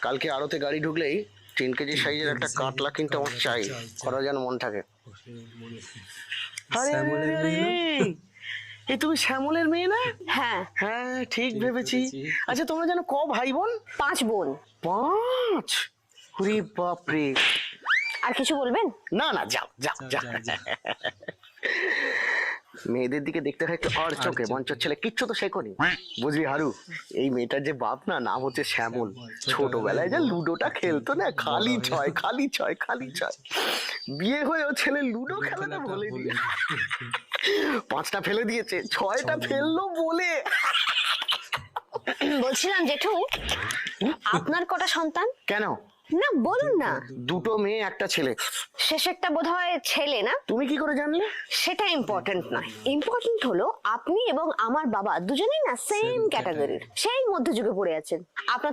কালকে আড়তে গাড়ি ঢুকলেই তিন কেজি সাইজের একটা কাতলা কিন্তু আমার চাই। করা যেন মন থাকে। এই তুমি শ্যামলের মেয়ে না? হ্যাঁ। হ্যাঁ ঠিক ভেবেছি। আচ্ছা তোমরা যেন ক ভাই বোন? পাঁচ বোন। পাঁচ? রে বাপরে। আর কিছু বলবেন? না না যাও। যাও যাও। মেয়েদের দিকে দেখতে হয় একটু আর চোখে মঞ্চের ছেলে কিচ্ছু তো শেখনি। বুঝলি হারু? এই মেয়েটার যে বাপ না নাম হচ্ছে শ্যামল। ছোটবেলায়। যে লুডোটা খেলতো না খালি ছয় খালি ছয় খালি ছয়। বিয়ে হয়ে ও ছেলে লুডো খেলাটা বলে দিয়ে পাঁচটা ফেলে দিয়েছে ছয়টা ফেলল বলে। বলছিলাম জেঠু আপনার কটা সন্তান? কেন? না বলুন না। দুটো মেয়ে একটা ছেলে। শেষেরটা বোধ হয় ছেলে না? তুমি কি করে জানলে? সেটা ইম্পর্টেন্ট নয়। ইম্পর্টেন্ট হলো আপনি এবং আমার বাবা দুজনেই না সেম ক্যাটাগরির সেই মধ্যযুগে পড়ে আছেন। আপনার